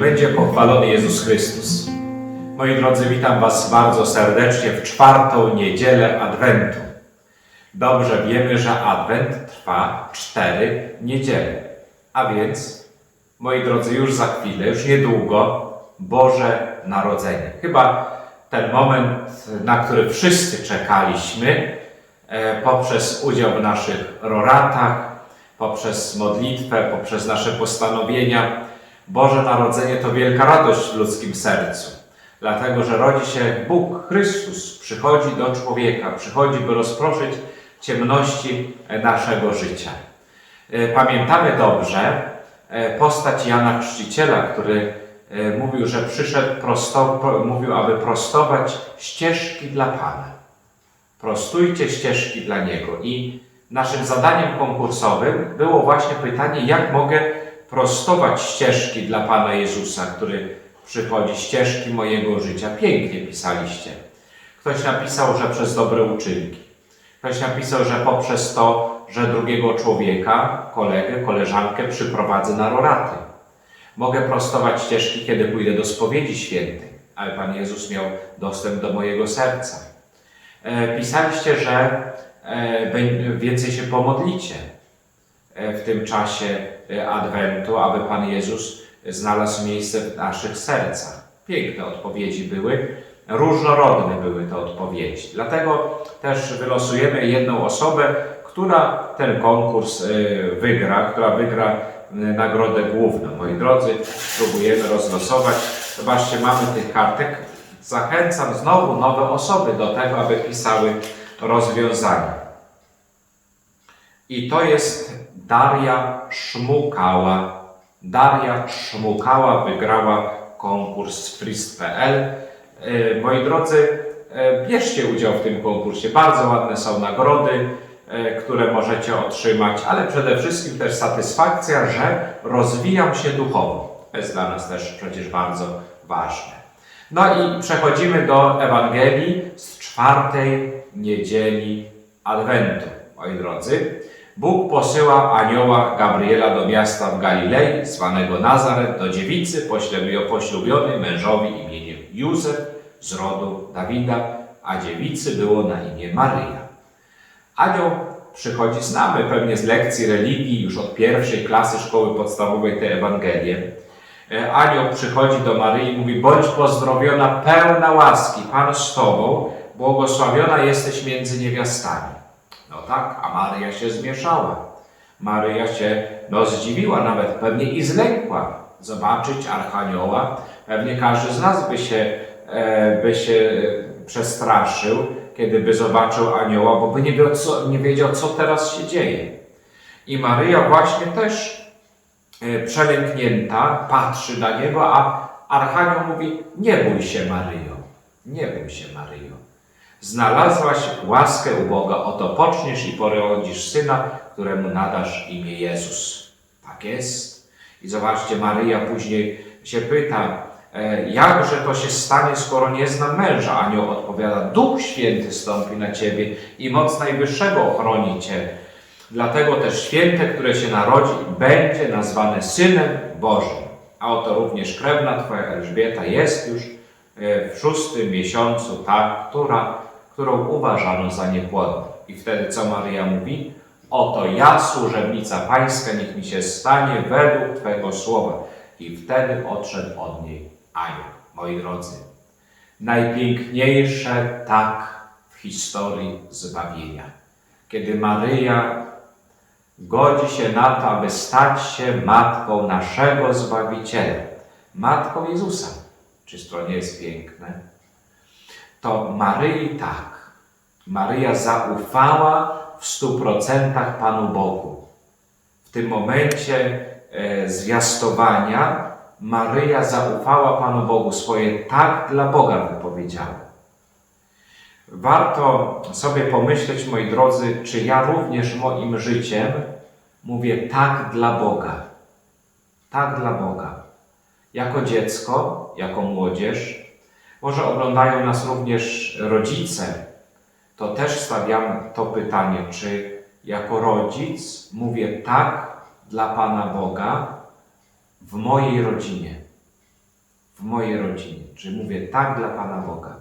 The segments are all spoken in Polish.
Będzie pochwalony Jezus Chrystus. Moi drodzy, witam Was bardzo serdecznie w czwartą niedzielę Adwentu. Dobrze wiemy, że Adwent trwa cztery niedziele. A więc, moi drodzy, już za chwilę, już niedługo Boże Narodzenie. Chyba ten moment, na który wszyscy czekaliśmy, e, poprzez udział w naszych roratach, poprzez modlitwę, poprzez nasze postanowienia. Boże Narodzenie to wielka radość w ludzkim sercu, dlatego że rodzi się Bóg, Chrystus, przychodzi do człowieka, przychodzi, by rozproszyć ciemności e, naszego życia. E, Pamiętamy dobrze e, postać Jana Chrzciciela, który mówił, że przyszedł, prosto, pro- mówił, aby prostować ścieżki dla Pana. Prostujcie ścieżki dla Niego. I naszym zadaniem konkursowym było właśnie pytanie, jak mogę prostować ścieżki dla Pana Jezusa, który przychodzi, ścieżki mojego życia. Pięknie pisaliście. Ktoś napisał, że przez dobre uczynki. Ktoś napisał, że poprzez to, że drugiego człowieka, kolegę, koleżankę przyprowadzę na roraty. Mogę prostować ścieżki, kiedy pójdę do spowiedzi świętej, ale Pan Jezus miał dostęp do mojego serca. E, Pisaliście, że e, więcej się pomodlicie e, w tym czasie Adwentu, aby Pan Jezus znalazł miejsce w naszych sercach. Piękne odpowiedzi były, różnorodne były te odpowiedzi. Dlatego też wylosujemy jedną osobę, która ten konkurs e, wygra, która wygra e, nagrodę główną. Moi drodzy, spróbujemy rozlosować. Zobaczcie, mamy tych kartek. Zachęcam znowu nowe osoby do tego, aby pisały rozwiązania. I to jest Daria Szmukała. Daria Szmukała wygrała konkurs frist.pl. E, Moi drodzy, e, bierzcie udział w tym konkursie. Bardzo ładne są nagrody, e, które możecie otrzymać, ale przede wszystkim też satysfakcja, że rozwijam się duchowo. To jest dla nas też przecież bardzo ważne. No i przechodzimy do Ewangelii z czwartej niedzieli Adwentu. Moi drodzy, Bóg posyła anioła Gabriela do miasta w Galilei, zwanego Nazaret, do dziewicy poślubio- poślubionej mężowi imieniem Józef z rodu Dawida, a dziewicy było na imię Maryja. Anioł przychodzi, znamy pewnie z lekcji religii, już od pierwszej klasy szkoły podstawowej tę Ewangelię. E, Anioł przychodzi do Maryi i mówi, bądź pozdrowiona, pełna łaski, Pan z Tobą, błogosławiona jesteś między niewiastami. No tak, a Maryja się zmieszała. Maryja się no, zdziwiła, nawet pewnie i zlękła zobaczyć Archanioła. Pewnie każdy z nas by się, e, by się e, przestraszył, kiedy by zobaczył anioła, bo by nie wiedział, co, nie wiedział, co teraz się dzieje. I Maryja właśnie też e, przelęknięta patrzy na niego, a Archanioł mówi: Nie bój się, Maryjo, nie bój się, Maryjo. Znalazłaś łaskę u Boga, oto poczniesz i porodzisz syna, któremu nadasz imię Jezus. Tak jest. I zobaczcie, Maryja później się pyta, e, jakże to się stanie, skoro nie znam męża? Anioł odpowiada, Duch Święty stąpi na ciebie i moc Najwyższego ochroni cię. Dlatego też święte, które się narodzi, będzie nazwane Synem Bożym. A oto również krewna Twoja Elżbieta jest już e, w szóstym miesiącu ta, która, którą uważano za niepłodną. I wtedy co Maryja mówi? Oto ja, służebnica Pańska, niech mi się stanie według Twego słowa. I wtedy odszedł od niej anioł. Moi drodzy, najpiękniejsze tak w historii zbawienia. Kiedy Maryja godzi się na to, aby stać się matką naszego Zbawiciela, matką Jezusa. Czyż to nie jest piękne? To Maryi tak. Maryja zaufała w stu procentach Panu Bogu. W tym momencie e, zwiastowania Maryja zaufała Panu Bogu, swoje tak dla Boga wypowiedziała. Warto sobie pomyśleć, moi drodzy, czy ja również moim życiem mówię tak dla Boga. Tak dla Boga. Jako dziecko, jako młodzież, może oglądają nas również rodzice, to też stawiam to pytanie, czy jako rodzic mówię tak dla Pana Boga w mojej rodzinie. w mojej rodzinie? Czy mówię tak dla Pana Boga?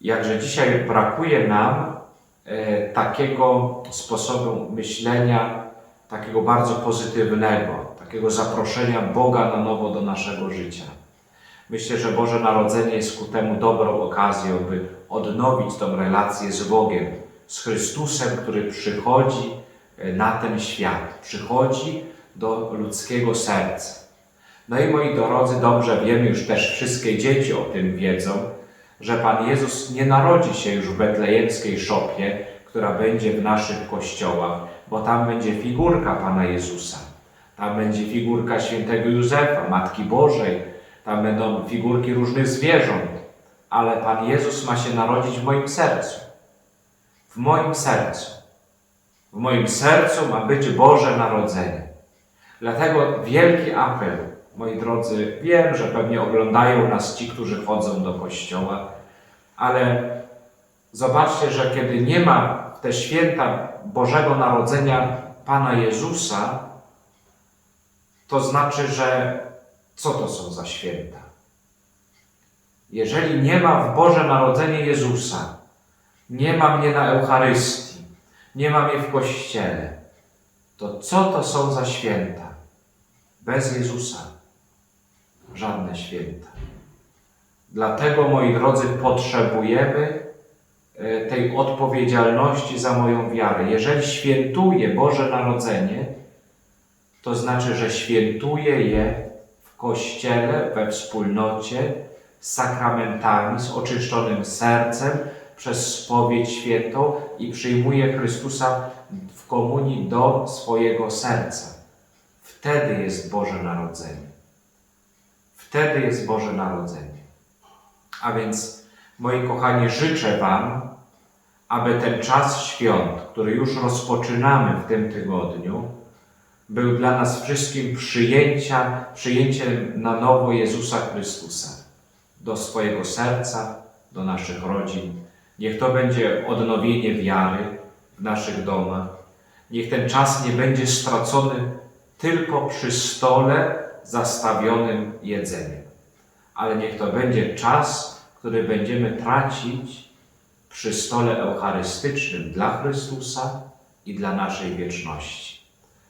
Jakże dzisiaj brakuje nam e, takiego sposobu myślenia, takiego bardzo pozytywnego, takiego zaproszenia Boga na nowo do naszego życia. Myślę, że Boże Narodzenie jest ku temu dobrą okazją, by odnowić tą relację z Bogiem, z Chrystusem, który przychodzi e, na ten świat, przychodzi do ludzkiego serca. No i moi drodzy, dobrze wiemy, już też wszystkie dzieci o tym wiedzą, że Pan Jezus nie narodzi się już w betlejemskiej szopie, która będzie w naszych kościołach, bo tam będzie figurka Pana Jezusa. Tam będzie figurka świętego Józefa, Matki Bożej, tam będą figurki różnych zwierząt, ale Pan Jezus ma się narodzić w moim sercu. W moim sercu. W moim sercu ma być Boże Narodzenie. Dlatego wielki apel, moi drodzy, wiem, że pewnie oglądają nas ci, którzy chodzą do kościoła, ale zobaczcie, że kiedy nie ma w te święta Bożego Narodzenia Pana Jezusa, to znaczy, że co to są za święta? Jeżeli nie ma w Boże Narodzenie Jezusa, nie ma mnie na Eucharystii, nie ma mnie w Kościele, to co to są za święta? Bez Jezusa żadne święta. Dlatego, moi drodzy, potrzebujemy e, tej odpowiedzialności za moją wiarę. Jeżeli świętuję Boże Narodzenie, to znaczy, że świętuję je Kościele, we wspólnocie, z sakramentami, z oczyszczonym sercem, przez spowiedź świętą i przyjmuję Chrystusa w komunii do swojego serca. Wtedy jest Boże Narodzenie. Wtedy jest Boże Narodzenie. A więc, moi kochani, życzę Wam, aby ten czas świąt, który już rozpoczynamy w tym tygodniu, był dla nas wszystkim przyjęcia, przyjęciem na nowo Jezusa Chrystusa do swojego serca, do naszych rodzin. Niech to będzie odnowienie wiary w naszych domach. Niech ten czas nie będzie stracony tylko przy stole zastawionym jedzeniem, ale niech to będzie czas, który będziemy tracić przy stole eucharystycznym dla Chrystusa i dla naszej wieczności.